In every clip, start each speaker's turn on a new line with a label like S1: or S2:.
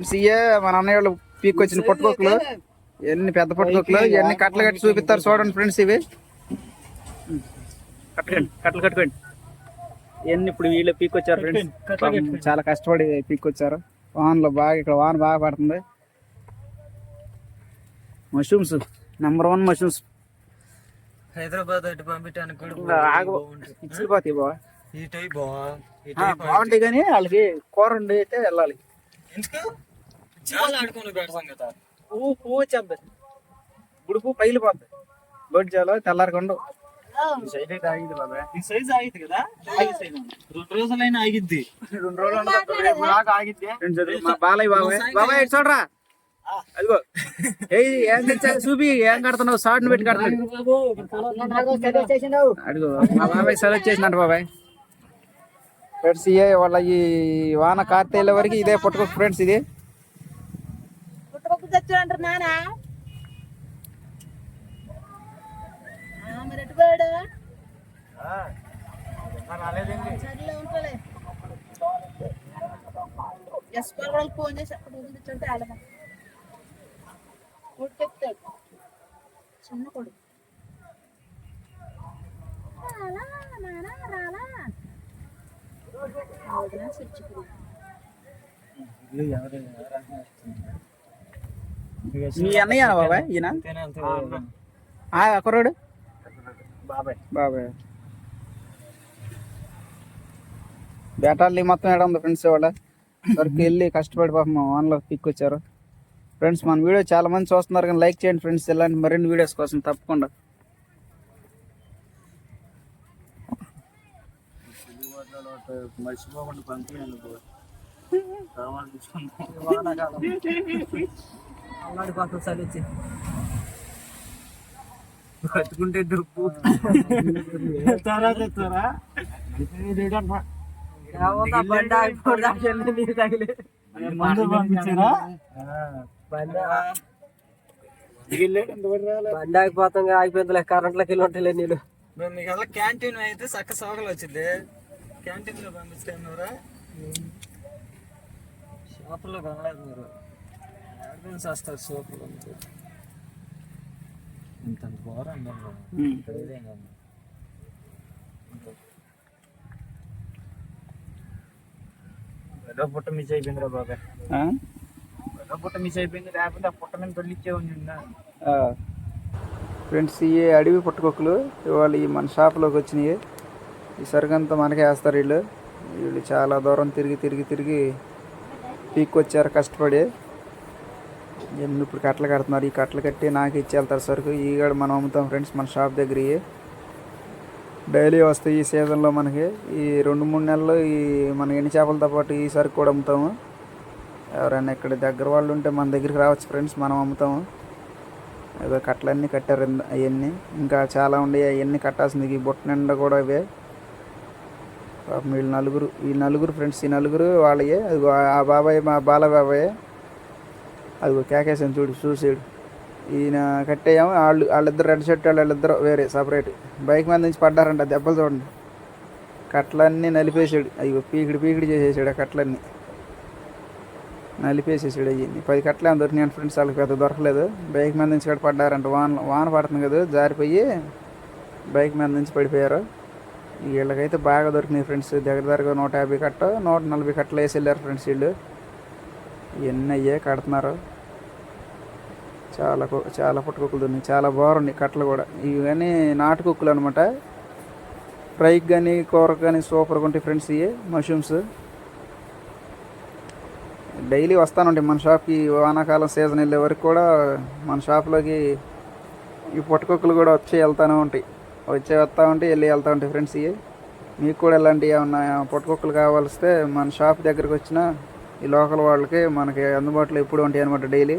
S1: CA మన అన్నయ్య వాళ్ళు పీక్కొచ్చిన పొట్టుకొక్కలు ఎన్ని పెద్ద పొట్టుకొక్కలు ఇవన్నీ కట్టలు కట్టి చూపిస్తారు చూడండి ఫ్రెండ్స్ ఇవి. కట్టకండి కట్టలు కట్టుకోండి. ఎన్ని ఇప్పుడు వీళ్ళు పీక్కొచ్చారు ఫ్రెండ్స్? చాలా కష్టపడి పీక్కొచ్చారు. వానలో బాగా ఇక్కడ వాన బాగా పడుతుంది. Mushrooms number one mushrooms.
S2: Hyderabad అటు పంపించడానికి
S1: ఇచ్చిపోతాయి
S2: ఈ టైప్ బావా? ఈ
S1: ఆ, బాగుంటాయి కానీ వాళ్ళకి కూర ఉండి అయితే వెళ్ళాలి.
S2: ఎందుకు? ఆడుకుని పెడతాం కదా
S1: పువ్వు పువ్వు వచ్చేద్ది గుడుపు పైలిపోద్ది బొడ్డు చాలా తెల్లారకుండా సైడ్ అయితే ఆగింది బాబాయ్
S2: ఈ సైజ్ ఆగిద్ది కదా? రెండు రోజులైనా ఆగిద్ది.
S1: రెండు రోజులు ఉండదు, రేపు దాకా ఆగిద్ది. మా బాలయ్య బాబాయ్ బాబాయ్ ఇటు చూడరా. అదిగో. ఏయ్ ఏం చూపి. ఏం కడుతున్నావు? షార్ట్ పెట్టి కడుతున్నాడు అడిగో మా బాబాయ్ సెలెక్ట్ చేసినట్టు బాబాయ్. ఫ్రెండ్స్ ఇయే వాళ్ళ ఈ వాన కార్తీల వరకు ఇదే పట్టుకో ఫ్రెండ్స్ ఇది.
S3: పుట్టపప్పు తెచ్చాడంటారు నానా మరి ఎటు పోయాడు? సర్లే ఉంటాలే. ఎస్ వాళ్ళకి ఫోన్ చేసి అక్కడ ఊరు తెచ్చుంటే ఆలమ కొడుకెత్తాడు చిన్న కొడుకు. రాలా నానా రాలా.
S1: మీ అన్నయ్య బాబాయ్? ఈయన? ఆ కుర్రాడు?
S2: బాబాయ్.
S1: బాబాయ్. బేటాలి మొత్తం ఏడ ఉంది ఫ్రెండ్స్ వాళ్ళ వరకు వెళ్ళి కష్టపడి పాపం ఆన్లో పిక్ వచ్చారు ఫ్రెండ్స్ మన వీడియో చాలా మంది చూస్తున్నారు కానీ లైక్ చేయండి ఫ్రెండ్స్. ఇలాంటి మరిన్ని వీడియోస్ కోసం తప్పకుండా.
S2: మర్చిపోకుండా పంపించాను అల్లాడి పాత్ర చలిచ్చి బతుకుంటే దుప్పు తెస్తారా తెస్తారా బండి ఆగిపోడు దాకా నీరు తగిలి. ముందు పంపించారా? బండి ఆగిపోతాం ఆగిపోయిందిలే కరెంట్లోకి వెళ్ళి ఉంటాయి నీళ్ళు మేము మీకు అలా క్యాంటీన్ అయితే చక్క సోకలు వచ్చింది క్యాంటీన్లో పంపిస్తారా షాపులో కొనలేదు మీరు. ఎక్కడికి వస్తారు సోపులు ఇంత ఘోరం ఏదో పుట్ట మిస్ అయిపోయిందిరా బాబాయ్.
S1: ఆ?
S2: ఏదో పుట్ట మిస్ అయిపోయింది లేకపోతే ఆ పుట్ట మీద తొలిచ్చే ఉంది
S1: ఆ. ఫ్రెండ్స్ ఈ అడవి పుట్టుకొక్కలు ఇవాళ ఈ మన షాప్లోకి వచ్చినాయి. ఈ సరుకంతా మనకే వేస్తారు వీళ్ళు. వీళ్ళు చాలా దూరం తిరిగి తిరిగి తిరిగి పీక్ వచ్చారు కష్టపడి. ఇప్పుడు కట్టలు కడుతున్నారు? ఈ కట్టలు కట్టి నాకు ఇచ్చి వెళ్తారు సరుకు. ఈ కూడా మనం అమ్ముతాం ఫ్రెండ్స్ మన షాప్ దగ్గర డైలీ వస్తాయి ఈ సీజన్లో మనకి. ఈ రెండు మూడు నెలలు ఈ మన ఎన్ని చేపలతో పాటు ఈ సరుకు కూడా అమ్ముతాము. ఎవరైనా ఇక్కడ దగ్గర వాళ్ళు ఉంటే మన దగ్గరికి రావచ్చు ఫ్రెండ్స్ మనం అమ్ముతాము. ఏదో కట్టలన్నీ కట్టారు అవన్నీ ఇంకా చాలా ఉన్నాయి అవన్నీ కట్టాల్సింది ఈ బుట్ట నిండా కూడా ఇవే వీళ్ళు నలుగురు ఈ నలుగురు ఫ్రెండ్స్ ఈ నలుగురు వాళ్ళయే. ఆ బాబాయ్ మా బాల బాబాయ్ అదిగో కేకేసాను చూడు చూసాడు ఈయన కట్టేయాము వాళ్ళు వాళ్ళిద్దరు రెడ్ షర్ట్ వాళ్ళిద్దరు వేరే సపరేట్. బైక్ మీద నుంచి పడ్డారంట దెబ్బలు చూడండి. కట్టలన్నీ నలిపేసాడు అయ్యో పీకిడి పీకిడి చేసేసాడు ఆ కట్టలన్నీ నలిపేసేసాడు అయ్యింది. పది కట్టలే దొరికినాయి ఫ్రెండ్స్ వాళ్ళకి పెద్ద దొరకలేదు. బైక్ మీద నుంచి కూడా పడ్డారంట. వాన వాన పడుతుంది కదా జారిపోయి బైక్ మీద నుంచి పడిపోయారు. వీళ్ళకైతే బాగా దొరికినాయి ఫ్రెండ్స్. దగ్గర దగ్గర నూట యాభై కట్ట నూట నలభై కట్టలు వేసి వెళ్ళారు ఫ్రెండ్స్ వీళ్ళు. ఇవన్నీ అయ్యే కడుతున్నారు. చాలా కు- చాలా పుట్టుకుక్కలు ఉన్నాయి చాలా బాగున్నాయి కట్టలు కూడా. ఇవి కానీ నాటు కుక్కలు అనమాట ఫ్రైకి కానీ కూరకు కానీ సూపర్గా ఉంటాయి ఫ్రెండ్స్ ఇవి మష్రూమ్స్ డైలీ వస్తానండి మన షాప్కి. వానాకాలం సీజన్ వెళ్ళే వరకు కూడా మన షాప్లోకి ఈ పుట్టకొక్కలు కూడా వచ్చి వెళ్తానే ఉంటాయి. వచ్చి వస్తూ ఉంటాయి వెళ్ళి వెళ్తూ ఉంటాయి ఫ్రెండ్స్ ఇవి మీకు కూడా ఇలాంటి ఏమన్నా పుట్టకొక్కలు కావాల్స్తే మన షాప్ దగ్గరికి వచ్చిన ఈ లోకల్ వాళ్ళకి మనకి అందుబాటులో ఎప్పుడు ఉంటాయి అనమాట డైలీ.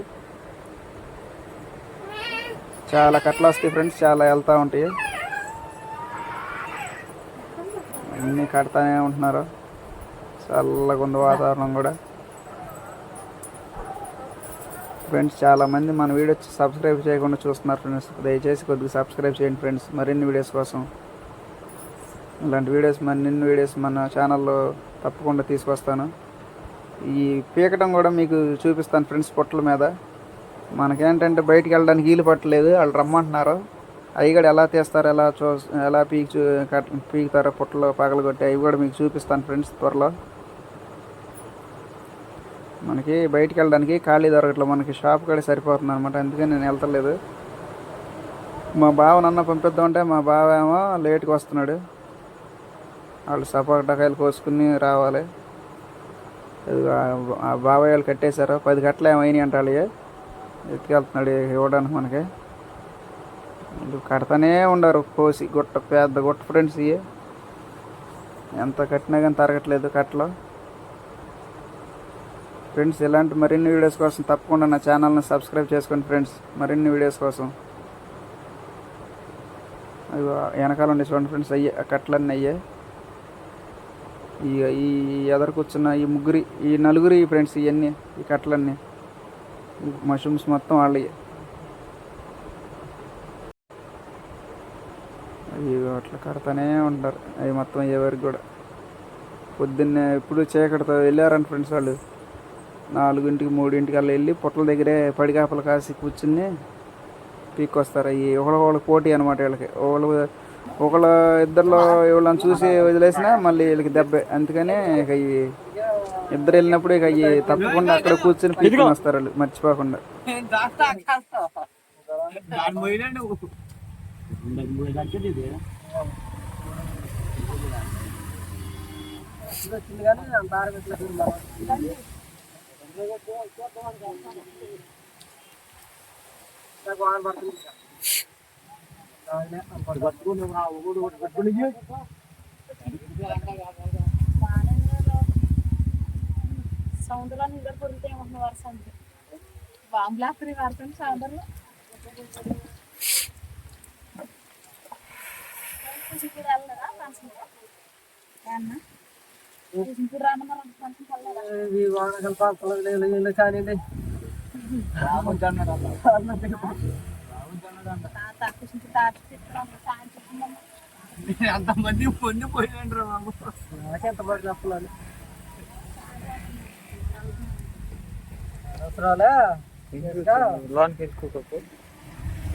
S1: చాలా కట్టలు వస్తాయి ఫ్రెండ్స్ చాలా వెళ్తూ ఉంటాయి. అన్నీ కడతానే ఉంటున్నారు. చల్లగా ఉంది వాతావరణం కూడా. ఫ్రెండ్స్ చాలామంది మన వీడియో సబ్స్క్రైబ్ చేయకుండా చూస్తున్నారు ఫ్రెండ్స్ దయచేసి కొద్దిగా సబ్స్క్రైబ్ చేయండి ఫ్రెండ్స్ మరిన్ని వీడియోస్ కోసం. ఇలాంటి వీడియోస్ మరిన్ని వీడియోస్ మన ఛానల్లో తప్పకుండా తీసుకొస్తాను. ఈ పీకటం కూడా మీకు చూపిస్తాను ఫ్రెండ్స్ పొట్ల మీద. మనకేంటంటే బయటికి వెళ్ళడానికి వీలు పట్టలేదు. వాళ్ళు రమ్మంటున్నారు. అవి కూడా ఎలా తీస్తారు ఎలా చూ ఎలా పీకి చూ కట్ పీకుతారో పుట్టలో పగలగొట్టి అవి కూడా మీకు చూపిస్తాను ఫ్రెండ్స్ త్వరలో. మనకి బయటికి వెళ్ళడానికి ఖాళీ దొరకట్లేదు. మనకి షాప్ కూడా సరిపోతుంది అనమాట అందుకే నేను వెళ్తలేదు. మా బావ నన్న పంపిద్దామంటే మా బావ ఏమో లేట్గా వస్తున్నాడు. వాళ్ళు సపోటాకాయలు కోసుకుని రావాలి. ఆ- బాబాయ్ వాళ్ళు కట్టేశారు. పది గంటలు ఏమైనాయి అంటే వాళ్ళు ఎత్తుకెళ్తున్నాడు ఇవ్వడానికి మనకి. వీళ్ళు కడతానే ఉండరు కోసి గుట్ట పెద్ద గుట్ట ఫ్రెండ్స్ ఇవి ఎంత కట్టినా కానీ తరగట్లేదు కట్టలో. ఫ్రెండ్స్ ఇలాంటి మరిన్ని వీడియోస్ కోసం తప్పకుండా నా ఛానల్ని సబ్స్క్రైబ్ చేసుకోండి ఫ్రెండ్స్ మరిన్ని వీడియోస్ కోసం. అవి వెనకాల ఉండే చూడండి ఫ్రెండ్స్ అయ్యే కట్టలన్నీ అయ్యే. ఈ ఈ ఎదరు కూర్చున్న ఈ ముగ్గురి ఈ నలుగురి ఫ్రెండ్స్ ఇవన్నీ ఈ కట్టలన్నీ. మష్రూమ్స్ మొత్తం వాళ్ళవి అవి అట్లా కడతానే ఉంటారు. అవి మొత్తం ఎవరికి కూడా. పొద్దున్నే ఎప్పుడు చీకటితో వెళ్ళారని ఫ్రెండ్స్ వాళ్ళు. నాలుగింటికి మూడింటికి అలా వెళ్ళి పొట్టల దగ్గరే పడిగాపలు కాసి కూర్చుని పీక్కొస్తారు. అవి ఒకళ్ళ పోటీ అనమాట వీళ్ళకి. ఒకళ్ళు ఒకళ్ళ ఇద్దరిలో వీళ్ళని చూసి వదిలేసినా మళ్ళీ వీళ్ళకి దెబ్బే. అందుకని ఇక ఇవి ఇద్దరు వెళ్ళినప్పుడు ఇక అవి తప్పకుండా అక్కడ కూర్చొని పీక్కొని వస్తారు వాళ్ళు మర్చిపోకుండా.
S2: పట్టుకుని పట్టుకుని
S3: సౌందర్లో నిద్ర పొరిగితే ఏమంటున్న వరుస అంటే బాంబులా ఫ్రీ వాడుతుంది సౌందర్లో ఇప్పుడు వెళ్ళరా మనసులో ఏమన్నా ఇప్పుడు రాను? మనం మనసు వెళ్ళరా
S2: ఈ వానకాల పాపలు నీళ్ళు కానివ్వండి అంతమంది పొందిపోయిండ్రు బాబు. నాకెంత పడి చెప్పలేదు అవసరాలే?
S4: లోన్కి వెళ్ళిపోకపో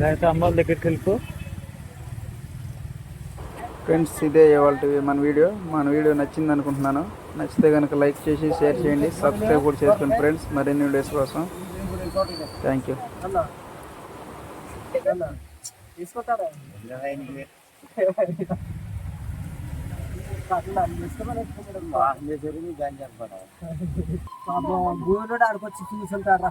S4: లేకపోతే అమ్మాళ్ళ దగ్గరికి వెళ్ళిపో.
S1: ఫ్రెండ్స్ ఇదే ఇవాళ మన వీడియో. మన వీడియో నచ్చింది అనుకుంటున్నాను. నచ్చితే కనుక లైక్ చేసి షేర్ చేయండి. సబ్స్క్రైబ్ కూడా చేసుకోండి ఫ్రెండ్స్. మరిన్ని వీడియోస్ కోసం. Thank you.
S2: తీసుకుంటారా పాపం భూమిలో ఆడుకొచ్చి చూసుంటారా